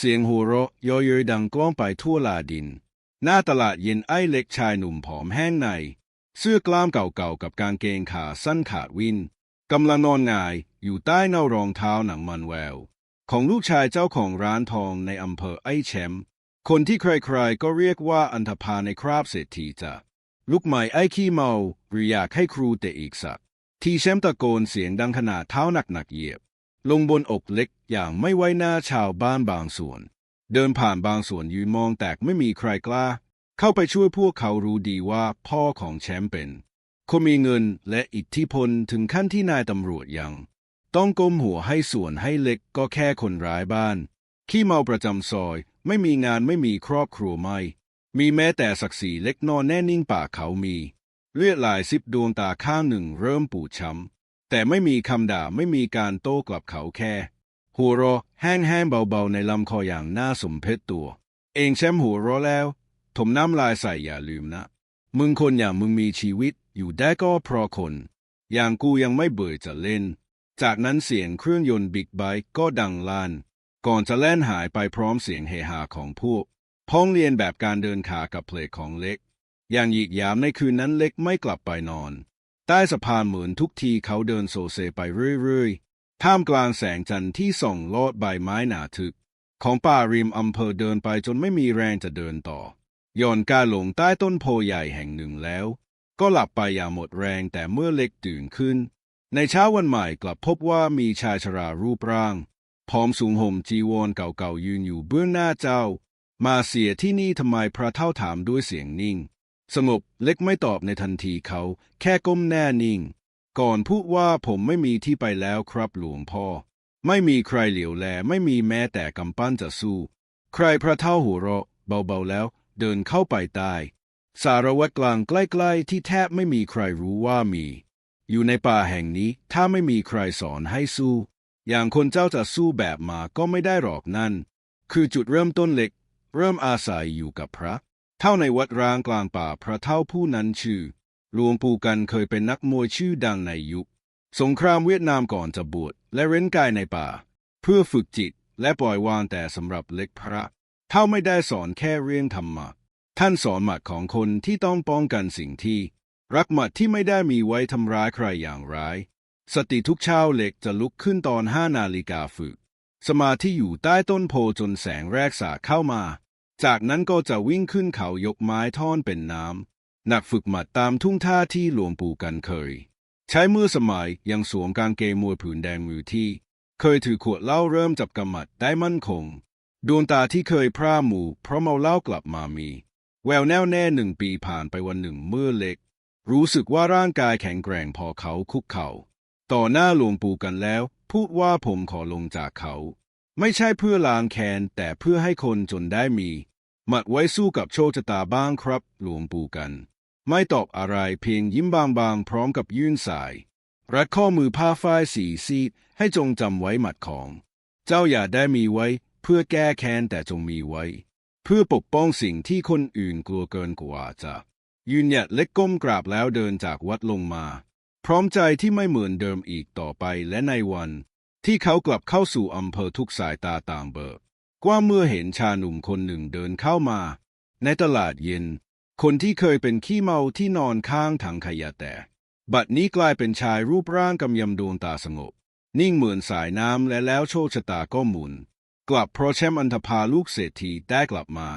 เสียงหัวเราะเยอยดังก้องไปทั่วลาดิน หน้าตลาดเย็นไอ้เล็กชายหนุ่มผอมแห้งใน เสื้อกล้ามเก่าๆกับกางเกงขาสั้นขาดวินกำลังนอนงายอยู่ใต้เงารองเท้าหนังมันแวว ของลูกชายเจ้าของร้านทองในอำเภอไอ้แชมป์คนที่ใครๆก็เรียกว่าอันธพาลในคราบเศรษฐีจ้ะลูกใหม่ไอ้ขี้เมาหรืออยากให้ครูเตะอีกสัก ที่แชมป์ตะโกนเสียงดังขนาดเท้าหนักๆเหยียบ ลงบนอกเล็กอย่างไม่ไว้หน้าชาวบ้านบางส่วน เดินผ่านบางส่วนยืนมองแตกไม่มีใครกล้า เข้าไปช่วยพวกเขารู้ดีว่าพ่อของแชมป์เป็นคนมีเงินและอิทธิพลถึงขั้นที่นายตำรวจยัง ต้องก้มหัวให้ส่วนให้เล็กก็แค่คนร้ายบ้าน ขี้เมาประจำซอย ไม่มีงานไม่มีครอบครัวไม่ มีแม้แต่ศักดิ์ศรีเล็กนอนแน่นิ่งปากเขามี เลือดลายซิบดวงตาข้างหนึ่งเริ่มปูดช้ำ แต่ไม่มีคำด่าไม่มีการโต้กลับเขาแค่ หัวเราะแห้งๆเบาๆในลำคออย่างน่าสมเพชตัว เองแชมหัวเราะแล้ว ถมน้ำลายใส่อย่าลืมนะ มึงคนอย่างมึงมีชีวิตอยู่ได้ก็เพราะคน อย่างกูยังไม่เบื่อจะเล่น จากนั้นเสียงเครื่องยนต์บิ๊กไบค์ก็ดังลั่นก่อนจะแล่นหายไปพร้อมเสียงเฮฮาของพวกพ้องเรียนแบบการเดินขากับเพลงของเล็ก อย่างหยิกยามในคืนนั้นเล็กไม่กลับไปนอน ใต้สะพานเหมือนทุกทีเขาเดินโซเซไปเรื่อยๆ ท่ามกลางแสงจันทร์ที่ส่องลอดใบไม้หนาทึก ของป่าริมอำเภอเดินไปจนไม่มีแรงจะเดินต่อ ย่อนกาหลงใต้ต้นโพใหญ่แห่งหนึ่งแล้ว ก็หลับไปอย่างหมดแรงแต่เมื่อเล็กตื่นขึ้น ในเช้าวันใหม่กลับพบว่ามีชายชรารูปร่างผอมสูงห่มจีวรเก่าๆยืนอยู่เบื้องหน้าเจ้า มาเสียที่นี่ทำไมพระเท่าถามด้วยเสียงนิ่ง สงบเล็กไม่ตอบในทันทีเขา แค่ก้มแน่นิ่ง ก่อนพูดว่าผมไม่มีที่ไปแล้วครับหลวงพ่อ ไม่มีใครเหลียวแล ไม่มีแม้แต่กำปั้นจะสู้ ใครพระเท่าหัวเราะเบาๆแล้ว เดินเข้าไปใต้สารวัตรกลางใกล้ๆที่แทบไม่มีใครรู้ว่ามี อยู่ในป่าแห่งนี้ถ้าไม่มีใครสอนให้สู้ อย่างคนเจ้าจะสู้แบบมาก็ไม่ได้หรอกนั่น คือจุดเริ่มต้นเล็ก เริ่มอาศัยอยู่กับพระ เท่าในวัดร้างกลางป่าพระเท่าผู้นั้นชื่อหลวงปู่กันเคยเป็นนักมวยชื่อดังในยุค สงครามเวียดนามก่อนจะบวชและเร้นกายในป่า เพื่อฝึกจิตและปล่อยวางแต่สำหรับเล็กพระเท่าไม่ได้สอนแค่เรื่องธรรมะ ท่านสอนหมัดของคนที่ต้องป้องกันสิ่งที่ รักหมัดที่ไม่ได้มีไว้ทำร้ายใครอย่างร้าย สติทุกเช้าเล็กจะลุกขึ้นตอนห้านาฬิกาฝึก สมาธิอยู่ใต้ต้นโพจนแสงแรกสาเข้ามา จากนั้นก็จะวิ่งขึ้นเขายกไม้ท่อนเป็นน้ำหนักฝึกหมัดตามทุ่งท่าที่หลวงปู่กันเคย ใช้มือสมัยยังสวมกางเกงมวยผืนแดงมือที่ เคยถือขวดเหล้าเริ่มจับกำมัดได้มั่นคง ดวงตาที่เคยพร่าหมู่เพราะเมาเหล้ากลับมามี แววแน่วแน่หนึ่งปีผ่านไปวันหนึ่งเมื่อเล็ก รู้สึกว่าร่างกายแข็งแกร่งพอเขาคุกเข่าต่อหน้าหลวงปู่กันแล้ว พูดว่าผมขอลงจากเขา ไม่ใช่เพื่อล้างแค้นแต่เพื่อให้คนจนได้มีหมัดไว้สู้กับโชคชะตาบ้างครับหลวงปู่กัน ไม่ตอบอะไรเพียงยิ้มบางๆ พร้อมกับยื่นสาย รัดข้อมือผ้าฝ้ายสีซีดให้จงจำไว้หมัดของ เจ้าอย่าได้มีไว้ เพื่อแก้แค้นแต่จงมีไว้ เพื่อปกป้องสิ่งที่คนอื่นกลัวเกินกว่าจะ ยืนหยัดเล็กก้มกราบแล้วเดินจากวัดลงมา พร้อมใจที่ไม่เหมือนเดิมอีกต่อไปและในวัน ที่เขากลับเข้าสู่อำเภอทุกสายตาต่างเบิกกว่าเมื่อเห็นชาหนุ่มคนหนึ่งเดินเข้ามา ในตลาดเย็น คนที่เคยเป็นขี้เมาที่นอนข้างถังขยะแต่บัดนี้กลายเป็นชายรูปร่างกำยำดวงตาสงบ นิ่งเหมือนสายน้ำและแล้วโชคชะตาก็หมุน กลับเพราะแชมป์อันธพาลูกเศรษฐีได้กลับมา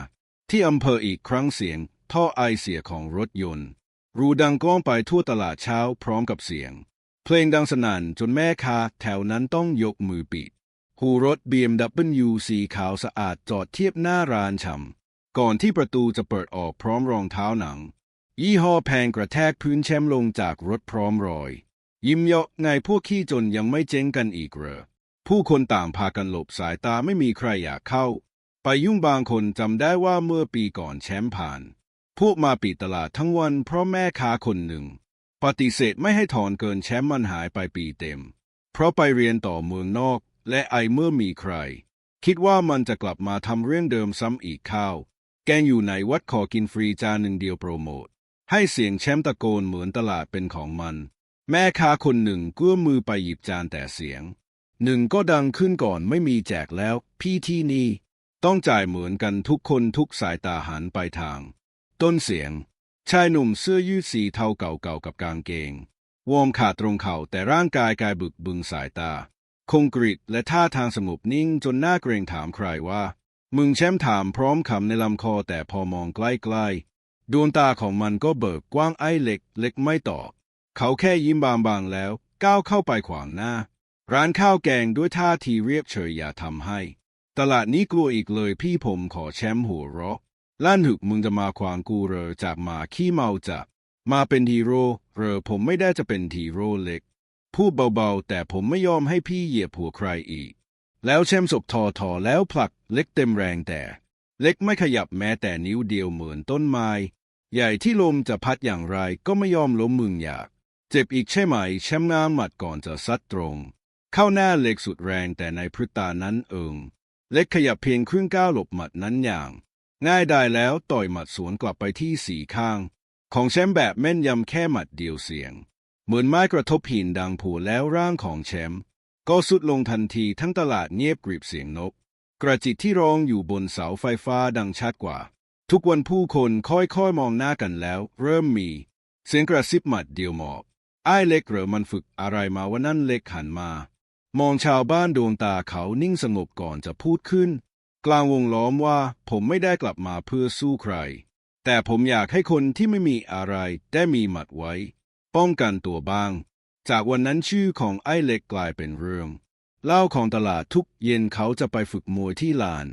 ที่อำเภออีกครั้งเสียง ท่อไอเสียของรถยนต์ รูดังก้องไปทั่วตลาดเช้าพร้อมกับเสียง เพลงดังสนั่นจนแม่ค้าแถวนั้นต้องยกมือปิด หูรถ BMW สีขาวสะอาดจอดเทียบหน้าร้านชำก่อนที่ประตูจะเปิดออกพร้อมรองเท้าหนัง ยี่ห้อแพงกระแทกพื้นแชมลงจากรถพร้อมรอย ยิ้มเยาะไงพวกขี้จนยังไม่เจ๊งกันอีกเหรอผู้คนต่างพากันหลบสายตาไม่มีใครอยากเข้า ไปยุ่งบางคนจำได้ว่าเมื่อปีก่อนแชมป์ผ่าน พวกมาปิดตลาดทั้งวันเพราะแม่ค้าคนหนึ่ง ปฏิเสธไม่ให้ถอนเกินแชมป์มันหายไปปีเต็ม เพราะไปเรียนต่อเมืองนอก และไอเมื่อมีใคร คิดว่ามันจะกลับมาทำเรื่องเดิมซ้ำอีกข้าว แกงอยู่ในวัดขอกินฟรีจานหนึ่งเดียวโปรโมท ให้เสียงแชมป์ตะโกนเหมือนตลาดเป็นของมัน แม่ค้าคนหนึ่งกู้มือไปหยิบจานแต่เสียง หนึ่งก็ดังขึ้นก่อนไม่มีแจกแล้ว พี่ที่นี่ ต้องจ่ายเหมือนกันทุกคนทุกสายตาหันไปทาง ต้นเสียง ชายหนุ่มเสื้อยืดสีเทาเก่าๆกับกางเกง วอร์มขาดตรงเข่าแต่ร่างกายกายบึกบึงสายตา คงกริดและท่าทางสงบนิ่งจนหน่าเกรงถามใครว่า มึงแชมป์ถามพร้อมคำในลำคอแต่พอมองใกล้ๆ ดวงตาของมันก็เบิกกว้างไอ้เล็กเล็กไม่ตอบ เขาแค่ยิ้มบางๆแล้ว ก้าวเข้าไปขวางหน้า ร้านข้าวแกงด้วยท่าทีเรียบเฉยอย่าทำให้ ตลาดนี้กลัวอีกเลยพี่ผมขอแชมป์หัวเราะ ลั่นหึกมึงจะมาขวางกูเรอจากหมาขี้เมาจับมาเป็นฮีโร่เรอผมไม่ได้จะเป็นฮีโร่เล็ก พูดเบาๆ แต่ผมไม่ยอมให้พี่เหยียบหัวใครอีก แล้วแชมศพทอทอแล้วผลักเล็กเต็มแรงแต่ เล็กไม่ขยับแม้แต่นิ้วเดียวเหมือนต้นไม้ ใหญ่ที่ลมจะพัดอย่างไรก็ไม่ยอมล้มมึงอยาก เจ็บอีกใช่ไหม แชมป์งามหมัดก่อนจะซัดตรง เข้าหน้าเล็กสุดแรงแต่ในพริตานั้นเอิงเล็กขยับเพียงครึ่งก้าวหลบหมัดนั้นอย่าง ง่ายได้แล้วต่อยหมัดสวนกลับไปที่สีข้าง ของแชมป์แบบแม่นยำแค่หมัดเดียวเสียง เหมือนไม้กระทบหินดังผูแล้วร่างของแชมป์ก็สุดลงทันทีทั้งตลาดเงียบกริบเสียงนก กระจิตที่ร้องอยู่บนเสาไฟฟ้าดังชัดกว่า ทุกวันผู้คนค่อยๆมองหน้ากันแล้ว เริ่มมี เสียงกระซิบหมัดเดียวหมอบไอ้เล็กเหรอมันฝึกอะไรมาวันนั้นเล็กหันมา มองชาวบ้านดวงตาเขานิ่งสงบก่อนจะพูดขึ้น กลางวงล้อมว่าผมไม่ได้กลับมาเพื่อสู้ใคร แต่ผมอยากให้คนที่ไม่มีอะไรได้มีหมัดไว้ ป้องกันตัวบ้าง จากวันนั้นชื่อของไอ้เล็กกลายเป็นเรื่องเล่าของตลาดทุกเย็นเขาจะไปฝึกมวยที่ลาน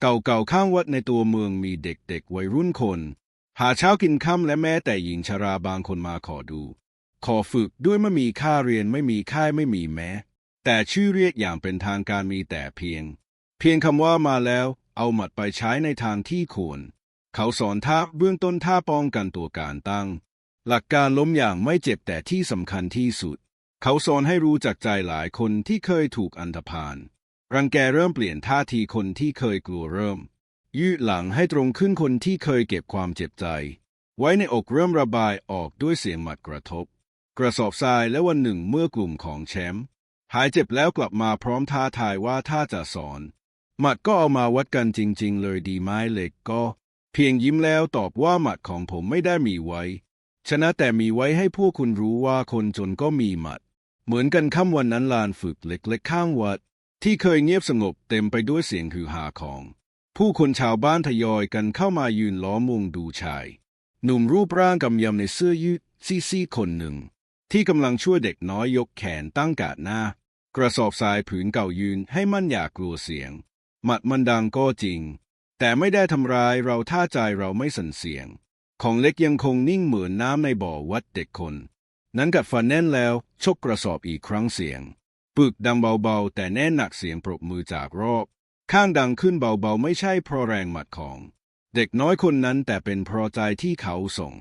เก่าๆข้างวัดในตัวเมืองมีเด็กๆวัยรุ่นคน หาเช้ากินค่ำและแม้แต่หญิงชราบางคนมาขอดู ขอฝึกด้วยไม่มีค่าเรียนไม่มีค่ายไม่มีแม้ แต่ชื่อเรียกอย่างเป็นทางการมีแต่เพียง เพียงคำว่ามาแล้ว เอาหมัดไปใช้ในทางที่ควร เขาสอนท่าเบื้องต้นท่าป้องกันตัวการตั้ง หลักการล้มอย่างไม่เจ็บแต่ที่สำคัญที่สุด เขาสอนให้รู้จักใจหลายคนที่เคยถูกอันธพาลรังแกเริ่มเปลี่ยนท่าทีคนที่เคยกลัวเริ่ม ยืดหลังให้ตรงขึ้นคนที่เคยเก็บความเจ็บใจ ไว้ในอกเริ่มระบายออกด้วยเสียงหมัดกระทบ กระสอบทรายและวันหนึ่งเมื่อกลุ่มของแชมป์หายเจ็บแล้วกลับมาพร้อมท้าทายว่าถ้าจะสอน หมัดก็เอามาวัดกันจริง ๆ เลยดีไหมเล็กก็ เพียงยิ้มแล้วตอบว่าหมัดของผมไม่ได้มีไว้ ชนะแต่มีไว้ให้พวกคุณรู้ว่าคนจนก็มีหมัด เหมือนกันค่ำวันนั้นลานฝึกเล็กๆข้างวัด ที่เคยเงียบสงบเต็มไปด้วยเสียงคือหาของ ผู้คนชาวบ้านทยอยกันเข้ามายืนล้อมวงดูชาย หนุ่มรูปร่างกำยำในเสื้อยืดซีๆคนหนึ่ง ที่กำลังช่วยเด็กน้อยยกแขนตั้งกาดหน้า กระสอบทรายผืนเก่ายืนให้มันอย่ากกลัวเสียง หมัดมันดังก็จริง แต่ไม่ได้ทำร้ายเราท่าใจเราไม่สั่นเสียง ของเล็กยังคงนิ่งเหมือนน้ำในบ่อวัดเด็กคน นั้นกัดฟันแน่นแล้วชกกระสอบอีกครั้งเสียง ปึกดังเบาๆ แต่แน่นหนักเสียงปรบมือจากรอบ ข้างดังขึ้นเบาๆ ไม่ใช่เพราะแรงหมัดของ เด็กน้อยคนนั้นแต่เป็นเพราะใจที่เขาส่ง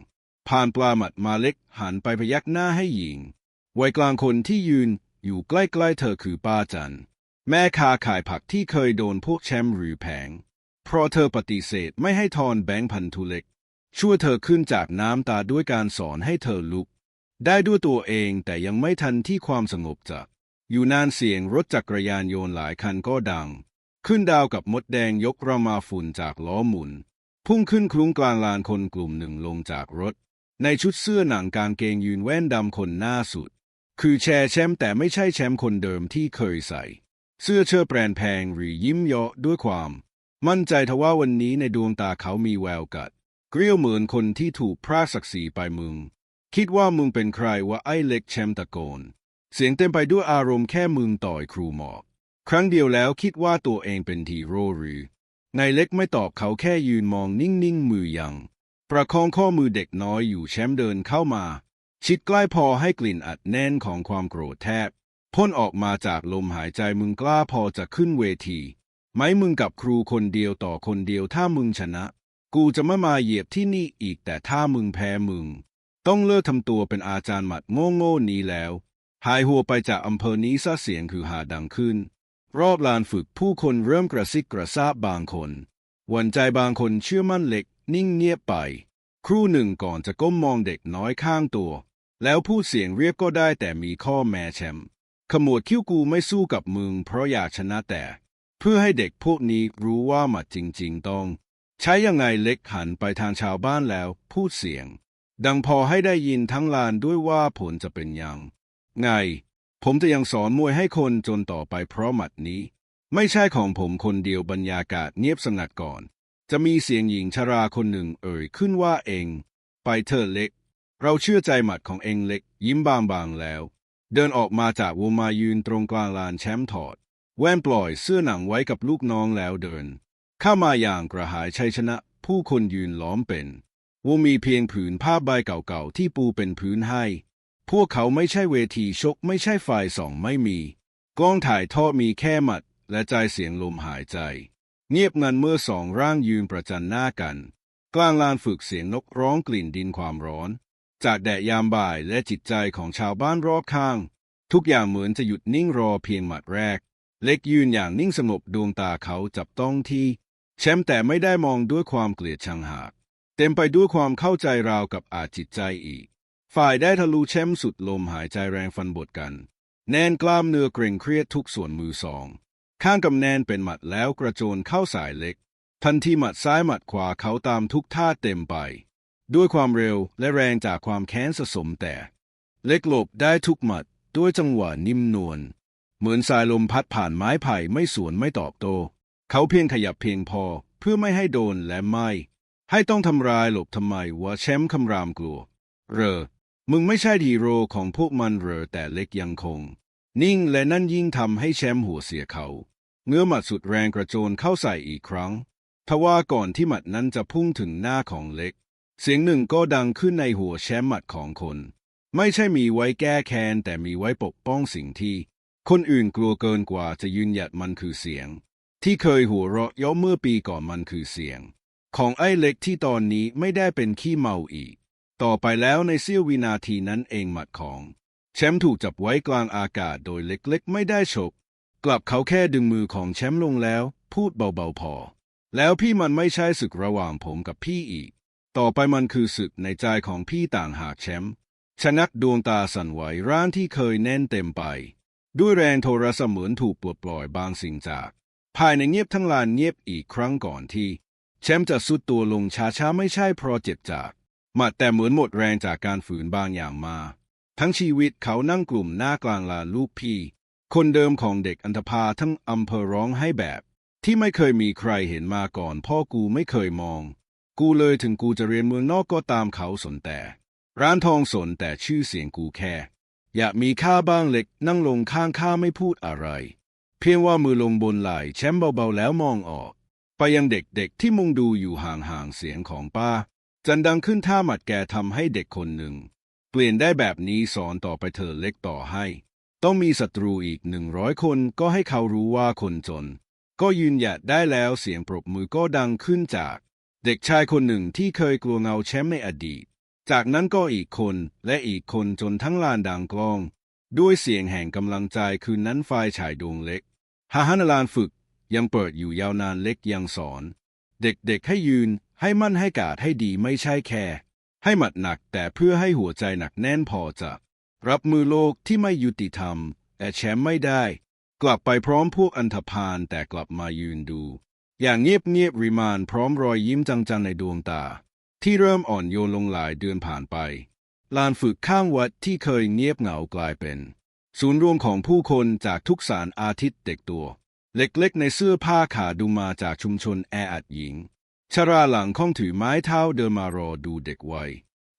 ผ่านปลาหมัดมาเล็กหันไปพยักหน้าให้หญิงวัยกลางคนที่ยืนอยู่ใกล้ๆเธอคือป้าจัน แม่ค้าขายผักที่เคยโดนพวกแชมป์หรือแผง เพราะเธอปฏิเสธไม่ให้ทอนแบงค์พันธุเล็ก ช่วยเธอขึ้นจากน้ำตาด้วยการสอนให้เธอลุก ได้ด้วยตัวเองแต่ยังไม่ทันที่ความสงบจะอยู่นานเสียงรถจักรยานโยนต์หลายคันก็ดัง ขึ้นดาวกับมดแดงยกระมาฝุ่นจากล้อหมุน พุ่งขึ้นคลุ้งกลางลานคนกลุ่มหนึ่งลงจากรถ ในชุดเสื้อหนังกางเกงยืนแว่นดำคนหน้าสุด คือแชร์แชมป์แต่ไม่ใช่แชมป์คนเดิมที่เคยใส่ เสื้อเชิ้ตแบรนด์แพงหรือยิ้มเยาะด้วยความ มั่นใจทว่าวันนี้ในดวงตาเขามีแววกัด เกลียวเหมือนคนที่ถูกพรากศักดิ์ศรีไปมึง คิดว่ามึงเป็นใครว่าไอ้เล็กแชมป์ตะโกน เสียงเต็มไปด้วยอารมณ์แค่มึงต่อยครูหมอกครั้งเดียวแล้วคิดว่าตัวเองเป็นทีโร่หรือนายเล็กไม่ตอบเขาแค่ยืนมองนิ่งๆ มือยัง ประคองข้อมือเด็กน้อยอยู่แชมป์เดินเข้ามา ชิดใกล้พอให้กลิ่นอัดแน่นของความโกรธแทบ พ่นออกมาจากลมหายใจมึงกล้าพอจะขึ้นเวทีไหมมึงกับครูคนเดียวต่อคนเดียวถ้ามึงชนะ กูจะไม่มาเหยียบที่นี่อีกแต่ถ้ามึงแพ้มึง ต้องเลิกทำตัวเป็นอาจารย์หมัดโง่โง่นี้แล้ว หายหัวไปจากอำเภอนี้ซะเสียงคือหาดังขึ้น รอบลานฝึกผู้คนเริ่มกระซิกกระซาบบางคนหวันใจบางคนเชื่อมั่นเล็ก นิ่งเงียบไป ครู่หนึ่งก่อนจะก้มมองเด็กน้อยข้างตัว แล้วพูดเสียงเรียบก็ได้แต่มีข้อแม้แชมป์ ขมวดคิ้วกูไม่สู้กับมึง เพราะอยากชนะแต่ เพื่อให้เด็กพวกนี้รู้ว่าหมัดจริง ๆ ต้อง ใช้ยังไงเล็กหันไปทางชาวบ้านแล้ว พูดเสียง ดังพอให้ได้ยินทั้งลานด้วยว่าผลจะเป็นยัง ไง ผมจะยังสอนมวยให้คนจนต่อไปเพราะหมัดนี้ ไม่ใช่ของผมคนเดียวบรรยากาศเงียบสงัดก่อน จะมีเสียงหญิงชราคนหนึ่งเอ่ยขึ้นว่าเอง ไปเธอเล็ก เราเชื่อใจหมัดของเองเล็ก ยิ้มบางๆแล้ว เดินออกมาจากวงมายืนตรงกลางลานแชมป์ถอด แว่นปล่อยเสื้อหนังไว้กับลูกน้องแล้วเดิน เข้ามาอย่างกระหายชัยชนะ ผู้คนยืนล้อมเป็นวงมีเพียงผืนผ้าใบเก่าๆที่ปูเป็นพื้นให้ พวกเขาไม่ใช่เวทีชกไม่ใช่ไฟส่องไม่มี กล้องถ่ายทอดมีแค่หมัด และใจเสียงลมหายใจ เงียบงันเมื่อสองร่างยืนประจันหน้ากัน กลางลานฝึกเสียงนกร้องกลิ่นดินความร้อน จากแดดยามบ่ายและจิตใจของชาวบ้านรอบข้าง ทุกอย่างเหมือนจะหยุดนิ่งรอเพียงหมัดแรก เล็กยืนอย่างนิ่งสงบดวงตาเขาจับต้องที่ แชมป์แต่ไม่ได้มองด้วยความเกลียดชังหาก เต็มไปด้วยความเข้าใจราวกับอาจจิตใจอีก ฝ่ายได้ทะลุแชมป์สุดลมหายใจแรงฟันบทกัน แนนกล้ามเนื้อเกร็งเครียดทุกส่วนมือสองข้างกำแนนเป็นหมัดแล้วกระโจนเข้าสายเล็ก ทันทีหมัดซ้ายหมัดขวาเขาตามทุกท่าเต็มไป ด้วยความเร็วและแรงจากความแค้นสะสมแต่ เล็กหลบได้ทุกหมัดด้วยจังหวะนิ่มนวลเหมือนสายลมพัดผ่านไม้ไผ่ไม่สวนไม่ตอบโต้เขาเพียงขยับเพียงพอเพื่อไม่ให้โดนและไม่ ให้ต้องทำร้ายหลบทำไมว่าแชมป์คำรามกลัวเรอ มึงไม่ใช่ฮีโร่ของพวกมันเรอแต่เล็กยังคง นิ่งและนั่นยิ่งทำให้แชมป์หัวเสียเขา เงื้อหมัดสุดแรงกระโจนเข้าใส่อีกครั้งทว่าก่อนที่หมัดนั้นจะพุ่งถึงหน้าของเล็ก เสียงหนึ่งก็ดังขึ้นในหัวแชมป์หมัดของคน ไม่ใช่มีไว้แก้แค้นแต่มีไว้ปกป้องสิ่งที่ คนอื่นกลัวเกินกว่าจะยืนหยัดมันคือเสียง ที่เคยหัวเราะย้าเมื่อปีก่อนมันคือเสียง ของไอ้เล็กที่ตอนนี้ไม่ได้เป็นขี้เมาอีก ต่อไปแล้วในเสี้ยววินาทีนั้นเองหมัดของ แชมป์ถูกจับไว้กลางอากาศโดยเล็กๆ ไม่ได้ฉกกลับเขาแค่ดึงมือของแชมป์ลงแล้ว พูดเบาๆพอ แล้วพี่มันไม่ใช่ศึกระหว่างผมกับพี่อีก ต่อไปมันคือศึกในใจของพี่ต่างหากแชมป์ชะงักดวงตาสั่นไหวร้านที่เคยแน่นเต็มไป ด้วยแรงโทรศัพท์เหมือนถูกปลดปล่อยบางสิ่งจาก ภายในเงียบทั้งลานเงียบอีกครั้งก่อนที่ แชมป์จะสุดตัวลงช้าๆไม่ใช่เพราะเจ็บจากมัดแต่เหมือนหมดแรงจากการฝืนบางอย่างมา ทั้งชีวิตเขานั่งกลุ่มหน้ากลางลานลูกพี่ คนเดิมของเด็กอันธพาลทั้งอำเภอร้องให้แบบ ที่ไม่เคยมีใครเห็นมาก่อนพ่อกูไม่เคยมอง กูเลยถึงกูจะเรียนเมืองนอกก็ตามเขาสนแต่ ร้านทองสนแต่ชื่อเสียงกูแค่ อยากมีค่าบ้างเล็กนั่งลงข้างข้าไม่พูดอะไร เพียงว่ามือลงบนไหล่แชมป์เบาๆแล้วมองออก ไปยังเด็กๆที่มุงดูอยู่ห่างๆเสียงของป้า จันดังขึ้นท่าหมัดแกทำให้เด็กคนหนึ่ง เปลี่ยนได้แบบนี้สอนต่อไปเธอเล็กต่อให้ ต้องมีศัตรูอีกหนึ่งร้อยคนก็ให้เขารู้ว่าคนจน ก็ยืนหยัดได้แล้วเสียงปรบมือก็ดังขึ้นจาก เด็กชายคนหนึ่งที่เคยกลัวเงาแชมป์ในอดีต จากนั้นก็อีกคนและอีกคนจนทั้งลานดังกล้อง ด้วยเสียงแห่งกำลังใจคืนนั้นไฟฉายดวงเล็กฮาฮันลานฝึกยังเปิดอยู่ยาวนานเล็กยังสอน เด็กๆให้ยืนให้มั่นให้กาดให้ดีไม่ใช่แค่ ให้หมัดหนักแต่เพื่อให้หัวใจหนักแน่นพอจะรับมือโลกที่ไม่ยุติธรรมแต่แชมป์ไม่ได้ กลับไปพร้อมพวกอันธพาลแต่กลับมายืนดู อย่างเงียบๆริมานพร้อมรอยยิ้มจังๆในดวงตา ที่เริ่มอ่อนโยนลงหลายเดือนผ่านไป ลานฝึกข้างวัดที่เคยเงียบเหงากลายเป็น ศูนย์รวมของผู้คนจากทุกสารอาทิตย์เด็กตัว เล็กๆในเสื้อผ้าขาดูมาจากชุมชนแออัดหญิง ชราหลังข้องถือไม้เท้าเดินมารอดูเด็กวัย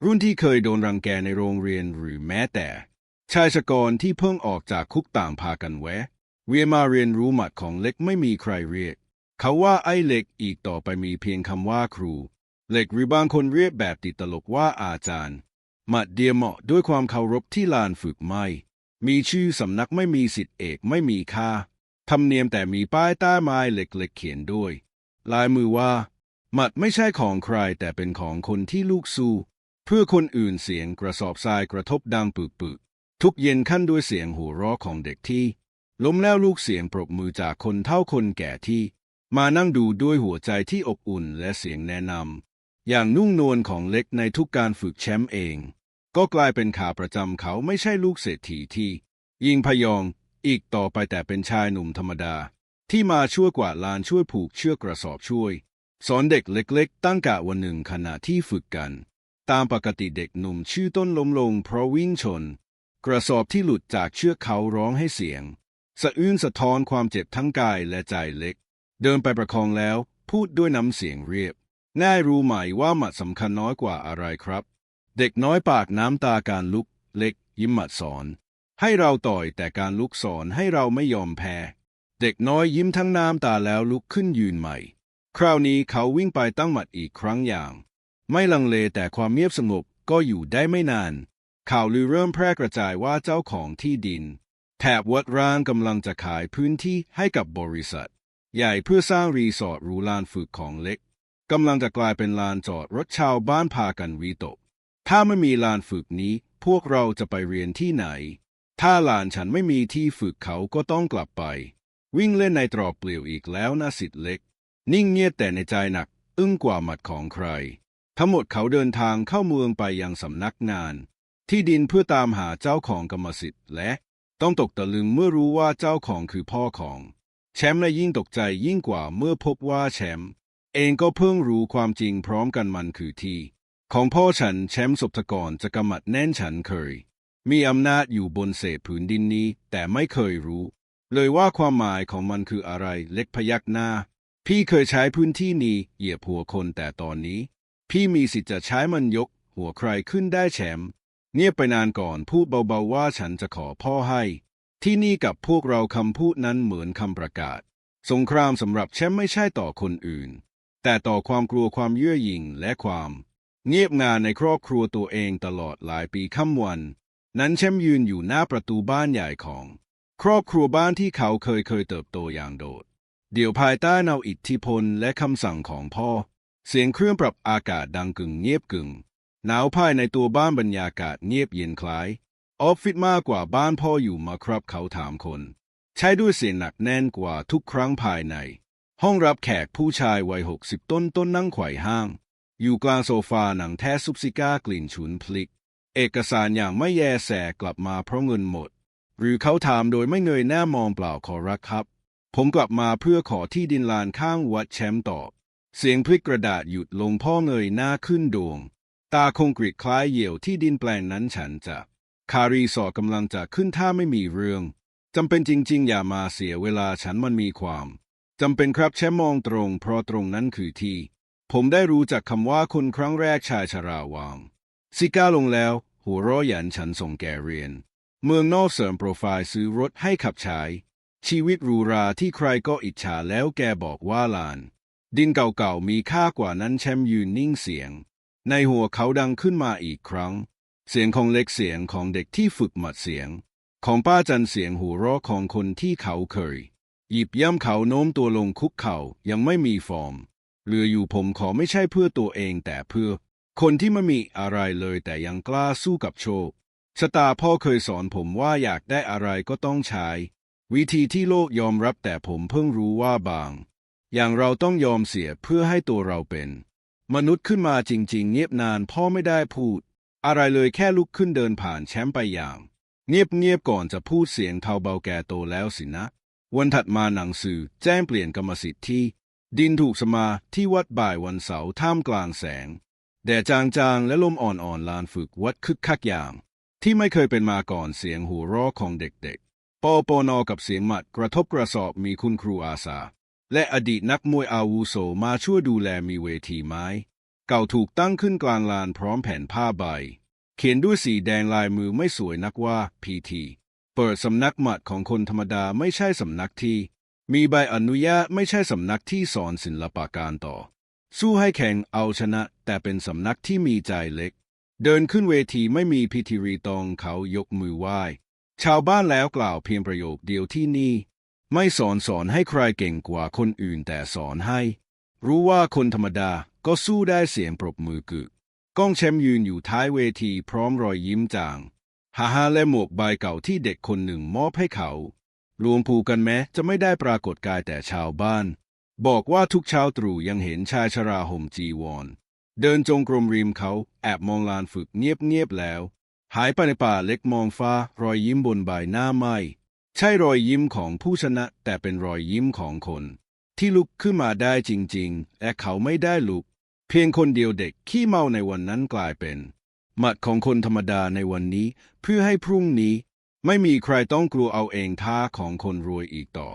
รุ่นที่เคยโดนรังแกในโรงเรียนหรือแม้แต่ ชายชะกรที่เพิ่งออกจากคุกต่างพากันแวะ เวียนมาเรียนรู้หมัดของเล็กไม่มีใครเรียก เขาว่าไอ้เล็กอีกต่อไปมีเพียงคำว่าครูเล็กหรือบางคนเรียกแบบติดตลกว่าอาจารย์หมัดเดียเหมาะด้วยความเคารพที่ลานฝึกไม่ มีชื่อสำนักไม่มีสิทธิเอกไม่มีค่าธรรมเนียมแต่มีป้ายใต้ไม้เหล็กๆเขียนด้วย ลายมือว่า หมัดไม่ใช่ของใครแต่เป็นของคนที่ลูกสู้เพื่อคนอื่นเสียงกระสอบทรายกระทบดังปึกๆทุกเย็นขั้นด้วยเสียงหัวเราะของเด็กที่ ล้มแล้วลูกเสียงปรบมือจากคนเท่าคนแก่ที่ มานั่งดูด้วยหัวใจที่อบอุ่นและเสียงแนะนำอย่างนุ่งนวลของเล็กในทุกการฝึกแชมป์เอง ก็กลายเป็นขาประจำเขาไม่ใช่ลูกเศรษฐีที่ ยิงพยองอีกต่อไปแต่เป็นชายหนุ่มธรรมดา ที่มาช่วยกวาดลานช่วยผูกเชือกกระสอบช่วย สอนเด็กเล็กๆ ตั้งกะวันหนึ่งขณะที่ฝึกกัน ตามปกติเด็กหนุ่มชื่อต้นล้มลงเพราะวิ่งชน กระสอบที่หลุดจากเชือกเขาร้องให้เสียง สะอื้นสะท้อนความเจ็บทั้งกายและใจเล็ก เดินไปประคองแล้ว พูดด้วยน้ำเสียงเรียบง่ายรู้ไหมว่าหมัดสำคัญน้อยกว่าอะไรครับ เด็กน้อยปากน้ำตาการลุก เล็ก ยิ้มหมัดสอน ให้เราต่อยแต่การลุกสอนให้เราไม่ยอมแพ้ เด็กน้อยยิ้มทั้งน้ำตาแล้วลุกขึ้นยืนใหม่ คราวนี้เขาวิ่งไปตั้งหมัดอีกครั้งอย่าง ไม่ลังเลแต่ความเงียบสงบก็อยู่ได้ไม่นาน ข่าวลือเริ่มแพร่กระจายว่าเจ้าของที่ดินแถบวัดร้างกำลังจะขายพื้นที่ให้กับบริษัท ใหญ่เพื่อสร้างรีสอร์ทหรูลานฝึกของเล็กกำลังจะกลายเป็นลานจอดรถชาวบ้านพากันวิตก ถ้าไม่มีลานฝึกนี้ พวกเราจะไปเรียนที่ไหน ถ้าลานฉันไม่มีที่ฝึกเขาก็ต้องกลับไป วิ่งเล่นในตรอกเปลี่ยวอีกแล้วนะสิทธิ์เล็ก นิ่งเงียบแต่ในใจหนัก อึ้งกว่าหมัดของใคร ทั้งหมดเขาเดินทางเข้าเมืองไปยังสำนักงาน ที่ดินเพื่อตามหาเจ้าของกรรมสิทธิ์และ ต้องตกตะลึงเมื่อรู้ว่าเจ้าของคือพ่อของ แชมป์และยิ่งตกใจยิ่งกว่าเมื่อพบว่าแชมป์เองก็เพิ่งรู้ความจริงพร้อมกันมันคือที่ของพ่อฉันแชมป์ศพกรจะกำมัดแน่นฉันเคย มีอำนาจอยู่บนเศษผืนดินนี้ แต่ไม่เคยรู้ เลยว่าความหมายของมันคืออะไรเล็กพยักหน้า พี่เคยใช้พื้นที่นี้เหยียบหัวคนแต่ตอนนี้ พี่มีสิทธิ์จะใช้มันยก หัวใครขึ้นได้แชมป์เงียบไปนานก่อนพูดเบาๆว่าฉันจะขอพ่อให้ ที่นี่กับพวกเราคำพูดนั้นเหมือนคำประกาศ สงครามสำหรับแชมป์ไม่ใช่ต่อคนอื่น แต่ต่อความกลัวความเยื่อหยิ่งและความ เงียบงานในครอบครัวตัวเองตลอดหลายปีค่ำวัน นั้นแชมป์ยืนอยู่หน้าประตูบ้านใหญ่ของ ครอบครัวบ้านที่เขาเคยเคยเติบโตอย่างโดด เดี๋ยวภายใต้แนวอิทธิพลและคำสั่งของพ่อ เสียงเครื่องปรับอากาศดังกึ่งเงียบกึ่งหนาวภายในตัวบ้านบรรยากาศเงียบเย็นคล้าย ออฟฟิศมากกว่าบ้านพ่ออยู่มาครับเขาถามคน ใช้ด้วยเสียงหนักแน่นกว่าทุกครั้งภายใน ห้องรับแขกผู้ชายวัยหกสิบต้นต้นนั่งไขว่ห้าง อยู่กลางโซฟาหนังแท้ซุปซิก้ากลิ่นฉุนพลิก เอกสารอย่างไม่แยแสกลับมาเพราะเงินหมด หรือเขาถามโดยไม่เงยหน้ามองเปล่าขอรับครับ ผมกลับมาเพื่อขอที่ดินลานข้างวัดแชมป์ตอบ เสียงพลิกกระดาษหยุดลงพ่อเงยหน้าขึ้นดวง ตาคงกริดคล้ายเหี่ยวที่ดินแปลงนั้นฉันจะ คารีสอกำลังจะขึ้นถ้าไม่มีเรื่องจำเป็นจริง ๆ อย่ามาเสียเวลาฉันมันมีความจำเป็นครับแชมป์มองตรง เพราะตรงนั้นคือที่ ผมได้รู้จักคำว่าคนครั้งแรกชายชราวางซิก้าลงแล้ว หัวร้อหยันฉันส่งแกเรียน เมืองนอกเสริมโปรไฟล์ซื้อรถให้ขับใช้ชีวิตรูราที่ใครก็อิจฉาแล้วแกบอกว่าลาน ดินเก่าๆมีค่ากว่านั้นแชมยืนนิ่งเสียง ในหัวเขาดังขึ้นมาอีกครั้ง เสียงของเล็กเสียงของเด็กที่ฝึกหมัดเสียง ของป้าจันเสียงหัวเราะของคนที่เขาเคย หยิบย่ำเขาโน้มตัวลงคุกเข่ายังไม่มีฟอร์มเหลืออยู่ผมขอไม่ใช่เพื่อตัวเองแต่เพื่อ คนที่ไม่มีอะไรเลยแต่ยังกล้าสู้กับโชคชะตาพ่อเคยสอนผมว่าอยากได้อะไรก็ต้องใช้ วิธีที่โลกยอมรับแต่ผมเพิ่งรู้ว่าบาง อย่างเราต้องยอมเสียเพื่อให้ตัวเราเป็น มนุษย์ขึ้นมาจริง ๆ เงียบนานพ่อไม่ได้พูด อะไรเลยแค่ลุกขึ้นเดินผ่านแชมป์ไปอย่าง เงียบๆก่อนจะพูดเสียงเทาเบาแก่โตแล้วสินะ วันถัดมาหนังสือแจ้งเปลี่ยนกรรมสิทธิ์ที่ ดินถูกสมาที่วัดบ่ายวันเสาร์ท่ามกลางแสง แดดจางๆและลมอ่อนๆลานฝึกวัดคึกคักอย่าง ที่ไม่เคยเป็นมาก่อนเสียงหัวเราะของเด็กๆปอปอนอกับเสียงหมัดกระทบกระสอบมีคุณครูอาสาและอดีตนักมวยอาวุโสมาช่วยดูแลมีเวทีไม้ เก่าถูกตั้งขึ้นกลางลานพร้อมแผ่นผ้าใบ เขียนด้วยสีแดงลายมือไม่สวยนักว่าพีทีเปิดสำนักหมัดของคนธรรมดาไม่ใช่สำนักที่ มีใบอนุญาตไม่ใช่สำนักที่สอนศิลปะการต่อ สู้ให้แข่งเอาชนะ แต่เป็นสำนักที่มีใจเล็ก เดินขึ้นเวทีไม่มีพิธีรีตองเขายกมือไหว้ ชาวบ้านแล้วกล่าวเพียงประโยคเดียวที่นี่ ไม่สอนสอนให้ใครเก่งกว่าคนอื่นแต่สอนให้ รู้ว่าคนธรรมดาก็สู้ได้เสียงปรบมือกึก ก้องแชมป์ยืนอยู่ท้ายเวทีพร้อมรอยยิ้มจางฮ่าฮาและหมวกใบเก่าที่เด็กคนหนึ่งมอบให้เขา รวมผูกกันแม้จะไม่ได้ปรากฏกายแต่ชาวบ้าน บอกว่าทุกเช้าตรู่ยังเห็นชายชราห่มจีวร เดินจงกรมริมเขาแอบมองลานฝึกเงียบๆแล้ว หายไปในป่าเล็กมองฟ้ารอยยิ้มบนใบหน้าไม่ ใช่รอยยิ้มของผู้ชนะแต่เป็นรอยยิ้มของคน ที่ลุกขึ้นมาได้จริงๆและเขาไม่ได้ลุก เพียงคนเดียวเด็กขี้เมาในวันนั้นกลายเป็นหมัดของคนธรรมดาในวันนี้ เพื่อให้พรุ่งนี้ ไม่มีใครต้องกลัวเอาเองท่าของคนรวยอีกต่อ